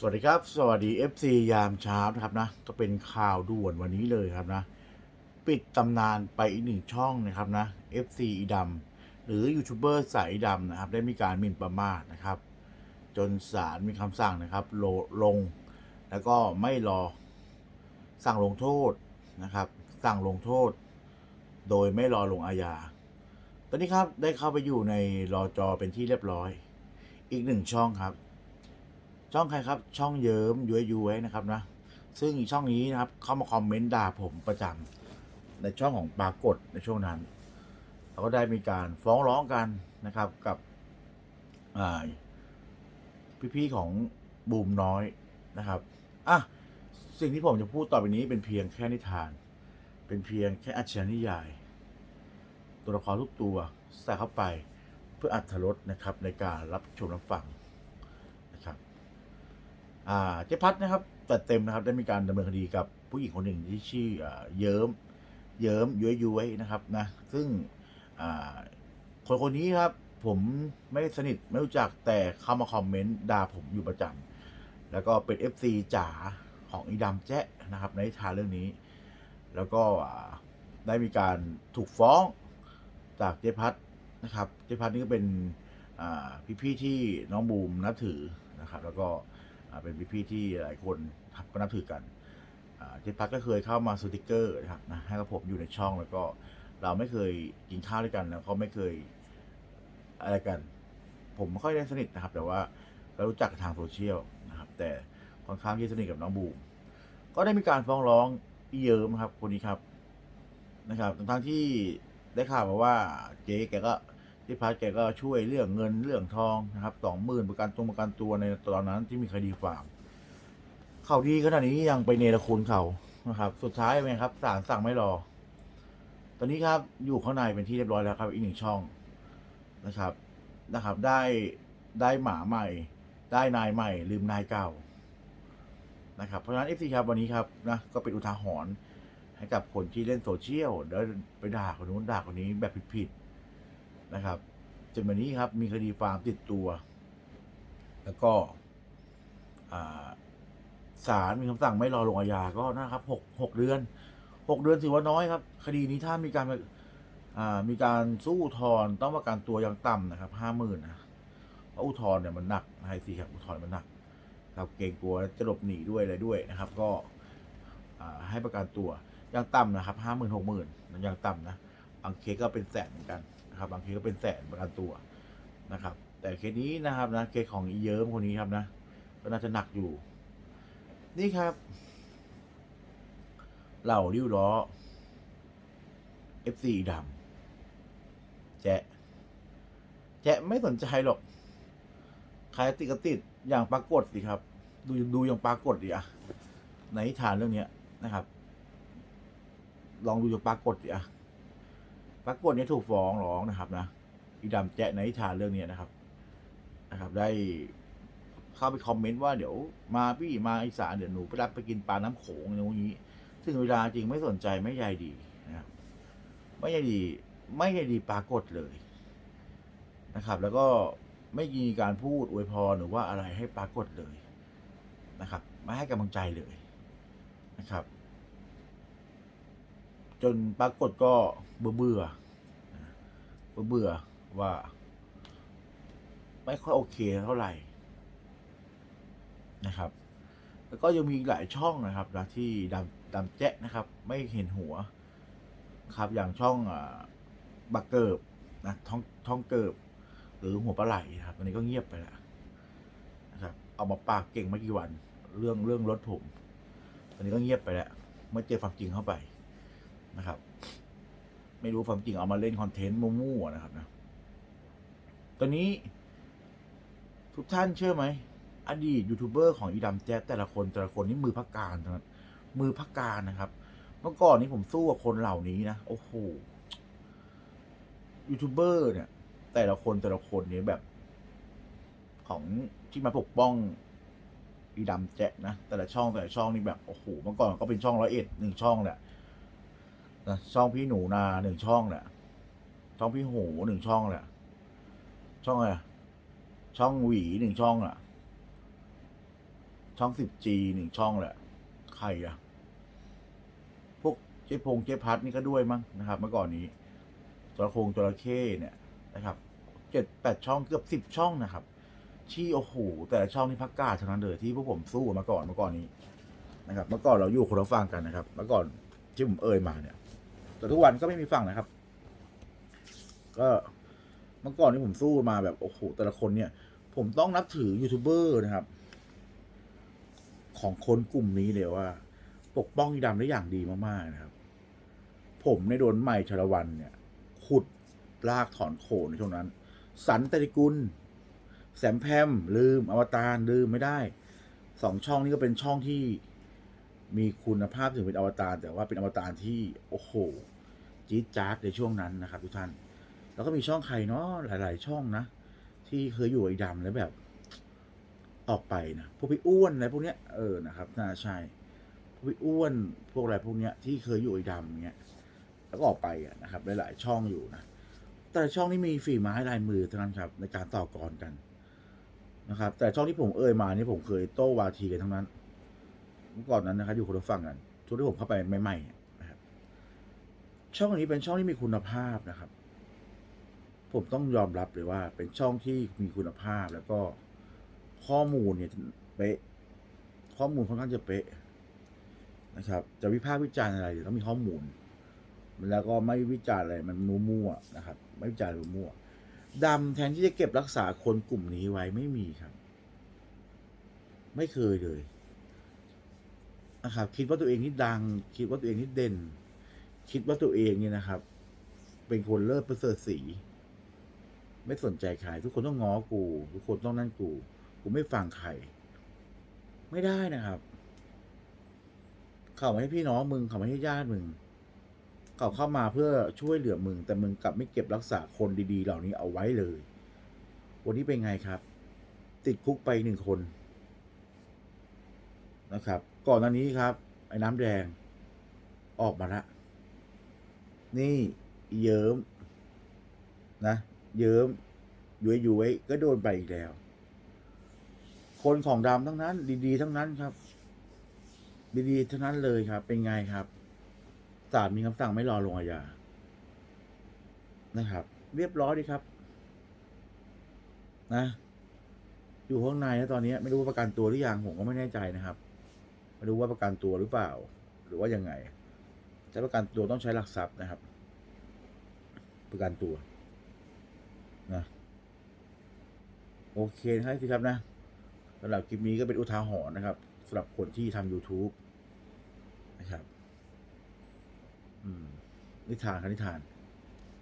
สวัสดีครับ สวัสดี FC ยามเช้านะครับนะ ก็เป็นข่าวด่วนวันนี้เลยครับนะ ปิดตำนานไปอีกหนึ่งช่องนะครับนะ FC อีดำหรือยูทูบเบอร์สายดำนะครับ ได้มีการหมิ่นประมาทนะครับ จนศาลมีคำสั่งนะครับโลลง แล้วก็ไม่รอสั่งลงโทษนะครับ สั่งลงโทษ โดยไม่รอลงอาญา ตอนนี้ครับได้เข้าไปอยู่ในรอจอเป็นที่เรียบร้อย อีกหนึ่งช่องครับ ช่องใครครับ ช่องเยิ้มย้วยย้วยนะครับนะ ซึ่งช่องนี้นะครับ เข้ามาคอมเมนต์ด่าผมประจำในช่องของปรากฏในช่วงนั้นเราก็ได้มีการฟ้องร้องกันนะครับกับพี่ๆของบูมน้อยนะครับอะสิ่งที่ผมจะพูดต่อไปนี้เป็นเพียงแค่นิทาน เป็นเพียงแค่อัจฉริยาย ตัวละครทุกตัวใส่เข้าไปเพื่ออัธรสนะครับในการรับชมรับฟัง เจ๊พัดนะครับแต่เต็มนะครับได้มีการดำเนินคดีกับผู้หญิงคนหนึ่งที่ชื่อเยิ้มเยิ้มย้วยย้วยนะครับนะซึ่งคนคนนี้ครับผมไม่สนิทไม่รู้จักแต่เข้ามาคอมเมนต์ด่าผมอยู่ประจำแล้วก็เป็น FC จ๋าของอีดำแจ๊ะนะครับ ในทาเรื่องนี้ แล้วก็ได้มีการถูกฟ้องจากเจ๊พัดนะครับเจ๊พัดนี่ก็เป็นอ่พี่ๆที่น้องบูมนับถือนะครับ แล้วก็ เป็นพี่ๆที่หลายคนก็นับถือกันเจ๊พัดก็เคยเข้ามาสติกเกอร์นะครับนะให้กับผมอยู่ในช่องแล้วก็เราไม่เคยกินข้าวด้วยกันแล้วก็ไม่เคยอะไรกัน ผมไม่ค่อยได้สนิทนะครับ แต่ว่าก็รู้จักทางโซเชียลนะครับ แต่ค่อนข้างที่สนิทกับน้องบูมก็ได้มีการฟ้องร้องอีเยิมครับคนนี้ครับนะครับทั้งๆที่ได้ข่าวมาว่าเจ๊แกก็ ที่พัดแกก็ช่วยเรื่องเงินเรื่องทองนะครับสองหมื่นประกันตรงประกันตัวในตอนนั้นที่มีคดีความเขาดีขนาดนี้ยังไปเนรคุณเขานะครับ สุดท้ายเป็นไงครับศาลสั่งไม่รอ ตอนนี้ครับอยู่ข้างในเป็นที่เรียบร้อยแล้วครับอีกหนึ่งช่องนะครับนะครับ ได้ได้หมาใหม่ ได้นายใหม่ ลืมนายเก่านะครับเพราะฉะนั้นเอฟซีครับวันนี้ครับนะก็เป็นอุทาหรณ์ให้กับคนที่เล่นโซเชียลแล้วไปด่าคนนู้นด่าคนนี้แบบผิดๆ นะครับจนวันนี้ครับมีคดีฟาร์มติดตัว แล้วก็ศาลมีคำสั่งไม่รอลงอาญาก็นะครับหกหกเดือนหกเดือนถือว่าน้อยครับ คดีนี้ถ้ามีการมีการสู้อุทธรต้องประกันตัวอย่างต่ำนะครับห้าหมื่นนะเพราะอุทธรเนี่ยมันหนักไฮซีครับอุทธรมันหนักครับเกรงกลัวจะหลบหนีด้วยอะไรด้วยนะครับ ก็ให้ประกันตัวอย่างต่ำนะครับห้าหมื่นหกหมื่นอย่างต่ำนะบางเคสก็เป็นแสนเหมือนกัน นะครับบางทีก็เป็นแสนประกันตัวนะครับ แต่เคสนี้นะครับนะเคสของอีเยิ้มคนนี้ครับนะก็น่าจะหนักอยู่ นี่ครับ เหล่าริ้วล้อ F4 ดำแจะแจะไม่สนใจหรอกใครติดก็ติดอย่างปรากฏสิครับ ดูดูอย่างปรากฏดิอะในนิทานเรื่องเนี้ยนะครับ ลองดูอย่างปรากฏดิอะ ปรากฏเนี่ยถูกฟ้องร้องนะครับนะอีดำแจะในทานเรื่องนี้นะครับ นะครับ ได้เข้าไปคอมเมนต์ว่าเดี๋ยวมาพี่มาอีสานเดี๋ยวหนูไปรับไปกินปลาน้ำโขงอย่างนี้ ซึ่งเวลาจริงไม่สนใจไม่ใยดีนะครับไม่ใยดีไม่ใยดีปรากฏเลยนะครับ แล้วก็ไม่มีการพูดอวยพรหรือว่าอะไรให้ปรากฏเลยนะครับ ไม่ให้กำลังใจเลยนะครับ จนปรากฏก็เบื่อเบื่อเบื่อเบื่อว่า ไม่ค่อยโอเคเท่าไหร่นะครับ แล้วก็ยังมีหลายช่องนะครับนะที่ดำดำแจ๊ะนะครับ ไม่เห็นหัวครับอย่างช่องอบักเกิบนะท้องท้องเกิบ หรือหัวปลาไหลนะครับตอนนี้ก็เงียบไปแล้วนะครับ เอามาปากเก่งไม่กี่วัน เรื่องเรื่องรถผมตอนนี้ก็เงียบไปแล้วเมื่อเจอความจริงเข้าไป นะครับ ไม่รู้ความจริงเอามาเล่นคอนเทนต์มั่วๆนะครับนะตอนนี้ ทุกท่านเชื่อไหมอดีตยูทูบเบอร์ของอีดำแจ๊แต่ละคนแต่ละคนนี่มือพักการนั้นมือพักการนะครับ เมื่อก่อนนี้ผมสู้กับคนเหล่านี้นะโอ้โหยูทูบเบอร์เนี่ย แต่ละคนแต่ละคนเนี่ยแบบ ของที่มาปกป้องอีดำแจ๊นะแต่ละช่องแต่ละช่องนี่แบบโอ้โหเมื่อก่อนก็เป็นช่องร้อยเอ็ดหนึ่งช่องแหละ นะช่องพี่หนูนาหนึ่งช่องแหละช่องพี่หูหนึ่งช่องแหละช่องอะไรช่องหวีหนึ่งช่องอะ ช่องสิบจีหนึ่งช่องแหละใครอะพวกเจ๊พงเจ๊พัดนี่ก็ด้วยมั้งนะครับ เมื่อก่อนนี้จระคงจระเข้เนี่ยนะครับเจ็ดแปดช่องเกือบสิบช่องนะครับ ที่โอ้โหแต่ช่องนี่พักกาดทั้งนั้นเลยที่พวกผมสู้มาก่อนเมื่อก่อนนี้นะครับ เมื่อก่อนเราอยู่คนละฝั่งกันนะครับ เมื่อก่อนที่ผมเอ่ยมาเนี่ย แต่ทุกวันก็ไม่มีฝั่งนะครับ ก็เมื่อก่อนนี่ผมสู้มาแบบโอ้โหแต่ละคนเนี่ย ผมต้องนับถือยูทูบเบอร์นะครับ ของคนกลุ่มนี้เลยว่า ปกป้องอีดำได้อย่างดีมากๆนะครับ ผมในโดนใหม่ชลวันเนี่ย ขุดลากถอนโคนในช่วงนั้น สันตติกุล แสมแพมลืมอวตารลืมไม่ได้สองช่องนี้ก็เป็นช่องที่ มีคุณภาพถึงเป็นอวตารแต่ว่าเป็นอวตารที่โอ้โหจี๊ดจ๊าดในช่วงนั้นนะครับ ทุกท่าน แล้วก็มีช่องใครเนาะหลาย ๆ ช่องนะ ที่เคยอยู่ไอ้ดำแล้วแบบออกไปนะพวกพี่อ้วนอะไรพวกเนี้ยเออนะครับน่าใช่พวกพี่อ้วนพวกอะไรพวกเนี้ยที่เคยอยู่ไอ้ดำเนี้ยแล้วก็ออกไปอะนะครับหลาย ๆ ช่องอยู่นะแต่ช่องนี้มีฝีไม้ลายมือเท่านั้นครับในการต่อกรกันนะครับ แต่ช่องที่ผมเอ่ยมานี่ผมเคยโต้วาทีกันทั้งนั้น มื่อก่อนนั้นนะครับอยู่คนละฝั่งกันช่วงที่ผมเข้าไปใหม่ๆนะครับ ช่องนี้เป็นช่องที่มีคุณภาพนะครับ ผมต้องยอมรับเลยว่า เป็นช่องที่มีคุณภาพแล้วก็ข้อมูลเนี่ยเป๊ะข้อมูลค่อนข้างจะเป๊ะนะครับ จะวิพากษ์วิจารณ์อะไรเดี๋ยวต้องมีข้อมูล แล้วก็ไม่วิจารณ์อะไรมันมั่วๆนะครับ ไม่วิจารณ์มั่วๆดำแทนที่จะเก็บรักษาคนกลุ่มนี้ไว้ไม่มีครับ ไม่เคยเลย นะครับ คิดว่าตัวเองนี่ดัง คิดว่าตัวเองนี่เด่น คิดว่าตัวเองเนี่ยนะครับ เป็นคนเลิศประเสริฐสี ไม่สนใจใครทุกคนต้องง้อกู ทุกคนต้องนั่นกู กูไม่ฟังใคร ไม่ได้นะครับ เขาไม่ให้พี่น้องมึง เขาไม่ให้ญาติมึง เขาเข้ามาเพื่อช่วยเหลือมึง แต่มึงกลับไม่เก็บรักษาคนดีๆ เหล่านี้เอาไว้เลย วันนี้เป็นไงครับ ติดคุกไปหนึ่งคนนะครับ ก่อนหน้านี้ครับ ไอ้น้ำแดง ออกมาละนี่เยิ้มนะ เยิ้มย้วยย้ยก็โดนไปอีกแล้ว คนของดำทั้งนั้น ดีๆ ทั้งนั้นครับ ดีๆทั้งนั้นเลยครับ เป็นไงครับศาลมีคำสั่งไม่รอลงอาญานะครับ เรียบร้อยดีครับ นะ อยู่ข้างในนะตอนนี้ไม่รู้ประกันตัวหรือยังผมก็ไม่แน่ใจนะครับ ไม่รู้ว่าประกันตัวหรือเปล่า หรือว่ายังไงจะประกันตัวต้องใช้หลักทรัพย์นะครับ ประกันตัวนะโอเคครับสิครับนะสำหรับคลิปนี้ก็เป็นอุทาหรณ์นะครับสำหรับคนที่ทำ YouTube นะครับ อืมนิทานครับนิทาน